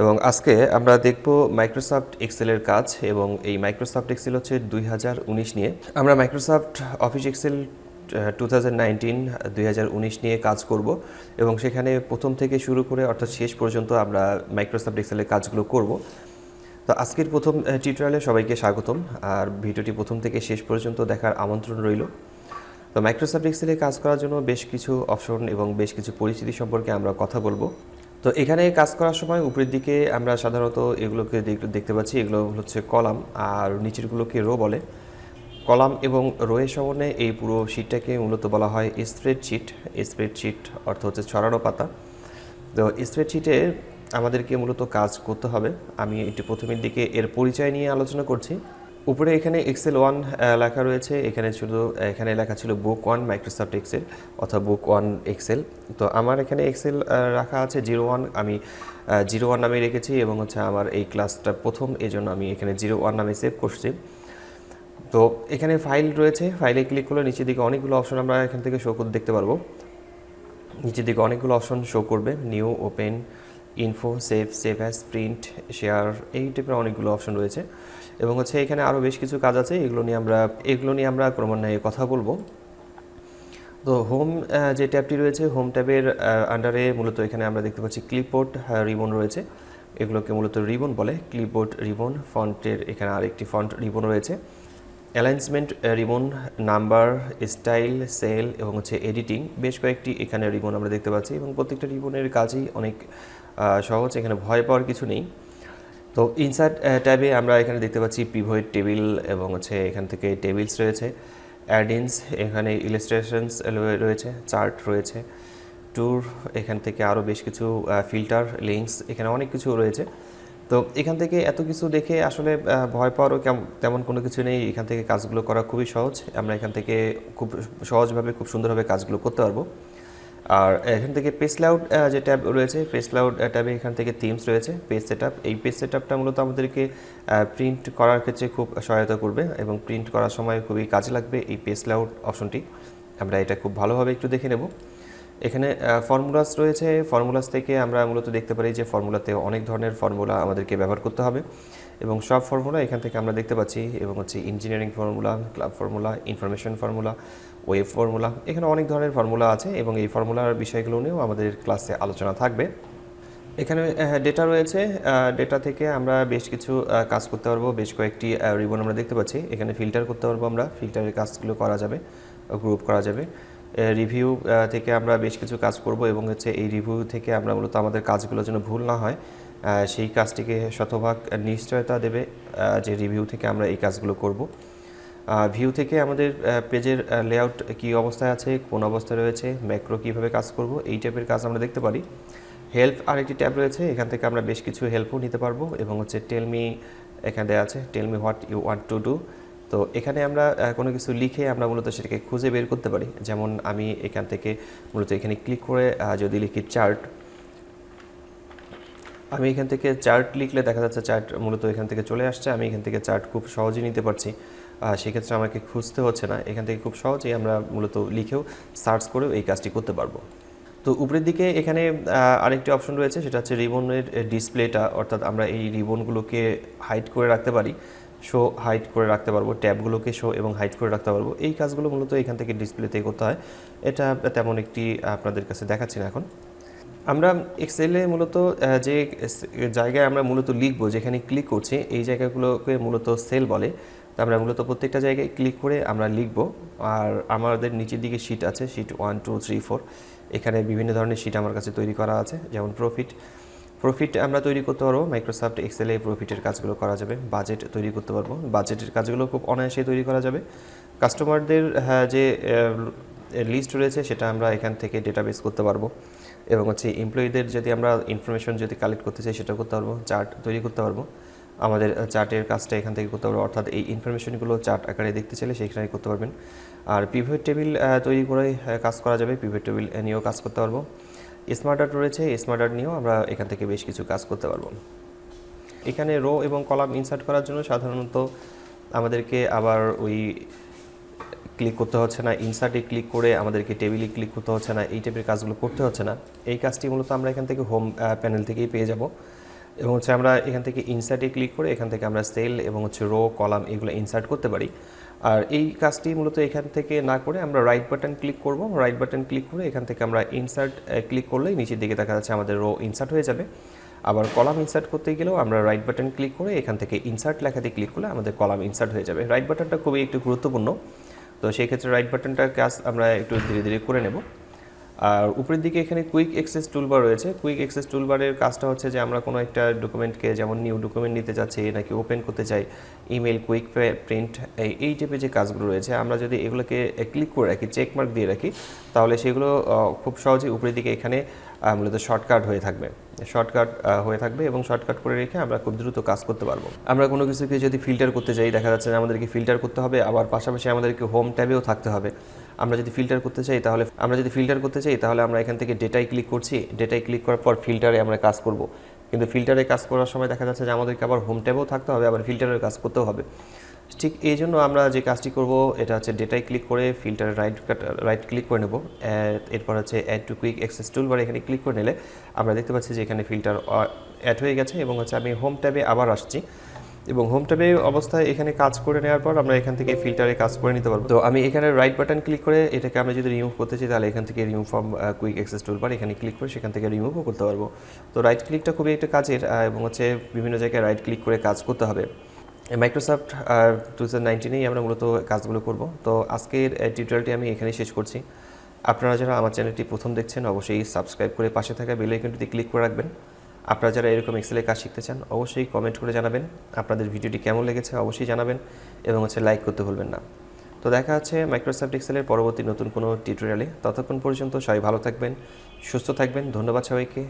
এবং আজকে আমরা দেখব মাইক্রোসফট এক্সেলের কাজ এবং এই মাইক্রোসফট এক্সেল হচ্ছে দুই হাজার উনিশ নিয়ে। আমরা Microsoft Office Excel two thousand নিয়ে কাজ করব এবং সেখানে প্রথম থেকে শুরু করে অর্থাৎ শেষ পর্যন্ত আমরা মাইক্রোসফট এক্সেলের কাজগুলো করব। তো আজকের প্রথম টিউটোরিয়ালে সবাইকে স্বাগতম। আর ভিডিওটি প্রথম থেকে শেষ পর্যন্ত দেখার আমন্ত্রণ রইল। তো মাইক্রোসফট এক্সেলে কাজ করার জন্য বেশ কিছু অপশন এবং বেশ কিছু পরিস্থিতি সম্পর্কে আমরা কথা বলব। তো এখানে কাজ করার সময় উপরের দিকে আমরা সাধারণত এগুলোকে দেখতে পাচ্ছি। এগুলো হচ্ছে কলাম আর নিচেরগুলোকে রো বলে। কলাম এবং রোয়ের সমন্বয়ে এই পুরো শিটটাকে মূলত বলা হয় স্প্রেডশিট স্প্রেডশিট অর্থ হচ্ছে ছড়ানো পাতা। তো স্প্রেডশিটে আমাদেরকে মূলত কাজ করতে হবে। আমি একটু প্রথমের দিকে এর পরিচয় নিয়ে আলোচনা করছি। উপরে এখানে এক্সেল ওয়ান লেখা রয়েছে। এখানে শুধু, এখানে লেখা ছিল বুক ওয়ান মাইক্রোসফট এক্সেল অথবা বুক ওয়ান এক্সেল তো আমার এখানে এক্সেল রাখা আছে জিরো ওয়ান আমি জিরো ওয়ান নামে রেখেছি এবং হচ্ছে আমার এই ক্লাসটা প্রথম এই জন্য আমি এখানে জিরো ওয়ান নামে সেভ করছি। তো এখানে ফাইল রয়েছে। ফাইলে ক্লিক করলে নিচের দিকে অনেকগুলো অপশন আমরা এখান থেকে শো করতে দেখতে পারব। নিচের দিকে অনেকগুলো অপশন শো করবে। New open info save save as print share এই টাইপের অনেকগুলো অপশন রয়েছে। এবং হচ্ছে এখানে আরও বেশ কিছু কাজ আছে, এগুলো নিয়ে আমরা, এগুলো নিয়ে আমরা ক্রমান্বয়ে কথা বলব। তো হোম যে ট্যাবটি রয়েছে হোম ট্যাবের আন্ডারে মূলত এখানে আমরা দেখতে পাচ্ছি ক্লিপবোর্ড রিবন রয়েছে। এগুলোকে মূলত রিবন বলে ক্লিপবোর্ড রিবন ফন্টের এখানে আরেকটি ফন্ট রিবন রয়েছে। Alignment ribbon number style cell এবং হচ্ছে এডিটিং বেশ কয়েকটি এখানে রিবন আমরা দেখতে পাচ্ছি এবং প্রত্যেকটা রিবনের কাজই অনেক সহজ, এখানে ভয় পাওয়ার কিছু নেই। তো ইনসার্ট ট্যাবে আমরা এখানে দেখতে পাচ্ছি পিভয়েড টেবিল এবং হচ্ছে এখান থেকে টেবিলস রয়েছে। অ্যাডিনস এখানে ইলাস্ট্রেশনস রয়েছে চার্ট রয়েছে। ট্যুর এখান থেকে আরও বেশ কিছু ফিল্টার লিঙ্কস এখানে অনেক কিছু রয়েছে। তো এখান থেকে এত কিছু দেখে আসলে ভয় পাওয়ারও তেমন কোনো কিছু নেই। এখান থেকে কাজগুলো করা খুবই সহজ। আমরা এখান থেকে খুব সহজভাবে, খুব সুন্দরভাবে কাজগুলো করতে পারব। আর এখান থেকে পেস লাউড যে ট্যাব রয়েছে পেস লাউড ট্যাবে এখান থেকে থিমস রয়েছে পেজ সেট এই পেজ সেট মূলত আমাদেরকে প্রিন্ট করার ক্ষেত্রে খুব সহায়তা করবে এবং প্রিন্ট করার সময় খুবই কাজে লাগবে এই পেস লাউড অপশনটি আমরা এটা খুব ভালোভাবে একটু দেখে নেব। এখানে ফর্মুলাস রয়েছে। ফর্মুলাস থেকে আমরা মূলত দেখতে পারি যে ফর্মুলাতে অনেক ধরনের ফর্মুলা আমাদেরকে ব্যবহার করতে হবে। এবং সব ফর্মুলা এখান থেকে আমরা দেখতে পাচ্ছি, এবং হচ্ছে engineering formula club formula information formula web formula এখানে অনেক ধরনের ফর্মুলা আছে। এবং এই ফর্মুলার বিষয়গুলো নিয়েও আমাদের ক্লাসে আলোচনা থাকবে। এখানে ডেটা রয়েছে। ডেটা থেকে আমরা বেশ কিছু কাজ করতে পারব। বেশ কয়েকটি রিবন আমরা দেখতে পাচ্ছি। এখানে ফিল্টার করতে পারব আমরা। ফিল্টারের কাজগুলো করা যাবে গ্রুপ করা যাবে। রিভিউ থেকে আমরা বেশ কিছু কাজ করব এবং হচ্ছে এই রিভিউ থেকে আমরা মূলত আমাদের কাজগুলো যেন ভুল না হয়। সেই কাজটিকে শতভাগ নিশ্চয়তা দেবে যে রিভিউ থেকে আমরা এই কাজগুলো করব। ভিউ থেকে আমাদের পেজের লেআউট কী অবস্থায় আছে, কোন অবস্থায় রয়েছে ম্যাক্রো কীভাবে কাজ করব, এই টাইপের কাজ আমরা দেখতে পারি। হেল্প আরেকটি ট্যাব রয়েছে, এখান থেকে আমরা বেশ কিছু হেল্পও নিতে পারব এবং হচ্ছে টেলমি এখানে আছে tell me what you want to do তো এখানে আমরা কোনো কিছু লিখে আমরা মূলত সেটাকে খুঁজে বের করতে পারি। যেমন আমি এখান থেকে মূলত এখানে ক্লিক করে যদি লিখি চার্ট আমি এখান থেকে চার্ট লিখলে দেখা যাচ্ছে চার্ট মূলত এখান থেকে চলে আসছে, আমি এখান থেকে চার্ট খুব সহজেই নিতে পারছি। সেক্ষেত্রে আমাকে খুঁজতে হচ্ছে না। এখান থেকে খুব সহজেই আমরা মূলত লিখেও সার্চ করেও এই কাজটি করতে পারব। তো উপরের দিকে এখানে আরেকটি অপশন রয়েছে, সেটা হচ্ছে রিবনের ডিসপ্লেটা অর্থাৎ আমরা এই রিবনগুলোকে হাইড করে রাখতে পারি। শো হাইট করে রাখতে পারব, ট্যাবগুলোকে শো এবং হাইট করে রাখতে পারব। এই কাজগুলো মূলত এখান থেকে ডিসপ্লেতে করতে হয়। এটা তেমন একটি আপনাদের কাছে দেখাচ্ছি না এখন। আমরা এক্সেলে মূলত যে জায়গায় আমরা মূলত লিখব, যেখানে ক্লিক করছি, এই জায়গাগুলোকে মূলত সেল বলে। তো আমরা মূলত প্রত্যেকটা জায়গায় ক্লিক করে আমরা লিখব। আর আমাদের নিচের দিকে শিট আছে sheet one two three four এখানে বিভিন্ন ধরনের শিট আমার কাছে তৈরি করা আছে, যেমন প্রফিট প্রফিট আমরা তৈরি করতে পারব। মাইক্রোসফট এক্সেলে প্রফিটের কাজগুলো করা যাবে। বাজেট তৈরি করতে পারব। বাজেটের কাজগুলো খুব অনায়াসে তৈরি করা যাবে। কাস্টমারদের হ্যাঁ, যে লিস্ট রয়েছে সেটা আমরা এখান থেকে ডেটাবেস করতে পারব। এবং হচ্ছে এমপ্লয়ীদের যদি আমরা ইনফরমেশন যদি কালেক্ট করতে চাই সেটা করতে পারব। চার্ট তৈরি করতে পারব। আমাদের চার্টের কাজটা এখান থেকে করতে পারব। অর্থাৎ এই ইনফরমেশনগুলো চার্ট আকারে দেখতে চাইলে সেখানে করতে পারবেন। আর পিভট টেবিল তৈরি করে কাজ করা যাবে। পিভট টেবিল নিয়েও কাজ করতে পারব। স্মার্ট আর্ট রয়েছে স্মার্ট আর্ট নিয়েও আমরা এখান থেকে বেশ কিছু কাজ করতে পারব। এখানে রো এবং কলাম ইনসার্ট করার জন্য সাধারণত আমাদেরকে আবার ওই ক্লিক করতে হচ্ছে না ইনসার্টে ক্লিক করে আমাদেরকে টেবিলে ক্লিক করতে হচ্ছে না, এই টাইপের কাজগুলো করতে হচ্ছে না। এই কাজটি মূলত আমরা এখান থেকে হোম প্যানেল থেকেই পেয়ে যাব। এবং হচ্ছে আমরা এখান থেকে ইনসার্টে ক্লিক করে এখান থেকে আমরা সেল এবং হচ্ছে রো কলাম এগুলো ইনসার্ট করতে পারি। আর এই কাজটি মূলত এখান থেকে না করে আমরা রাইট বাটন ক্লিক করব। রাইট বাটন ক্লিক করে এখান থেকে আমরা ইনসার্ট ক্লিক করলেই নিচের দিকে দেখা যাচ্ছে আমাদের রো ইনসার্ট হয়ে যাবে। আবার কলাম ইনসার্ট করতে গেলেও আমরা রাইট বাটন ক্লিক করে এখান থেকে ইনসার্ট লেখাতে ক্লিক করলে আমাদের কলাম ইনসার্ট হয়ে যাবে। রাইট বাটনটা খুবই একটু গুরুত্বপূর্ণ। তো সেই ক্ষেত্রে রাইট বাটনটার কাজ আমরা একটু ধীরে ধীরে করে নেব। আর উপরের দিকে এখানে কুইক অ্যাক্সেস টুলবার রয়েছে। কুইক অ্যাক্সেস টুলবারের কাজটা হচ্ছে যে আমরা কোনো একটা ডকুমেন্টকে যেমন নিউ ডকুমেন্ট নিতে যাচ্ছি নাকি ওপেন করতে চাই ইমেল কুইক প্রিন্ট এই টাইপের যে কাজগুলো রয়েছে, আমরা যদি এগুলোকে ক্লিক করে রাখি চেক মার্ক দিয়ে রাখি, তাহলে সেগুলো খুব সহজেই উপরের দিকে এখানে মূলত শর্টকাট হয়ে থাকবে। শর্টকাট হয়ে থাকবে এবং শর্টকাট করে রেখে আমরা খুব দ্রুত কাজ করতে পারব। আমরা কোনো কিছুকে যদি ফিল্টার করতে চাই দেখা যাচ্ছে আমাদেরকে ফিল্টার করতে হবে, আবার পাশাপাশি আমাদেরকে হোম ট্যাবেও থাকতে হবে। আমরা যদি ফিল্টার করতে চাই তাহলে, আমরা যদি ফিল্টার করতে চাই তাহলে আমরা এখান থেকে ডেটায় ক্লিক করছি। ডেটায় ক্লিক করার পর ফিল্টারে আমরা কাজ করব। কিন্তু ফিল্টারে কাজ করার সময় দেখা যাচ্ছে যে আমাদেরকে আবার হোম ট্যাবেও থাকতে হবে, আবার ফিল্টারের কাজ করতেও হবে। ঠিক এই জন্য আমরা যে কাজটি করব, এটা হচ্ছে ডেটায় ক্লিক করে ফিল্টারে রাইট রাইট ক্লিক করে নেব। এরপর হচ্ছে add to quick access toolbar এখানে ক্লিক করে নিলে আমরা দেখতে পাচ্ছি যে এখানে ফিল্টার অ্যাড হয়ে গেছে এবং হচ্ছে আমি হোম ট্যাবে আবার আসছি। এবং হোম ট্যাবে অবস্থায় এখানে কাজ করে নেওয়ার পর আমরা এখান থেকে ফিল্টারে কাজ করে নিতে পারব। তো আমি এখানে রাইট বাটন ক্লিক করে এটাকে আমি যদি রিমুভ করতে চাই, তাহলে এখান থেকে remove from quick access toolbar এখানে ক্লিক করে সেখান থেকে রিমুভও করতে পারব। তো রাইট ক্লিকটা খুবই একটা কাজের এবং হচ্ছে বিভিন্ন জায়গায় রাইট ক্লিক করে কাজ করতে হবে। মাইক্রোসফট টু থাউজেন্ড নাইনটিনেই আমরা মূলত কাজগুলো করব। তো আজকের টিউটোরিয়ালটি আমি এখানেই শেষ করছি। আপনারা যারা আমার চ্যানেলটি প্রথম দেখছেন, অবশ্যই সাবস্ক্রাইব করে পাশে থাকা বেল আইকনটিতে ক্লিক করে রাখবেন। আপনারা যারা এরকম এক্সেলের কাজ শিখতে চান, অবশ্যই কমেন্ট করে জানাবেন। আপনাদের ভিডিওটি কেমন লেগেছে অবশ্যই জানাবেন এবং হচ্ছে লাইক করতে ভুলবেন না। তো দেখা হচ্ছে মাইক্রোসফট এক্সেলের পরবর্তী নতুন কোনো টিউটোরিয়ালে ততক্ষণ পর্যন্ত সবাই ভালো থাকবেন, সুস্থ থাকবেন। ধন্যবাদ সবাইকে।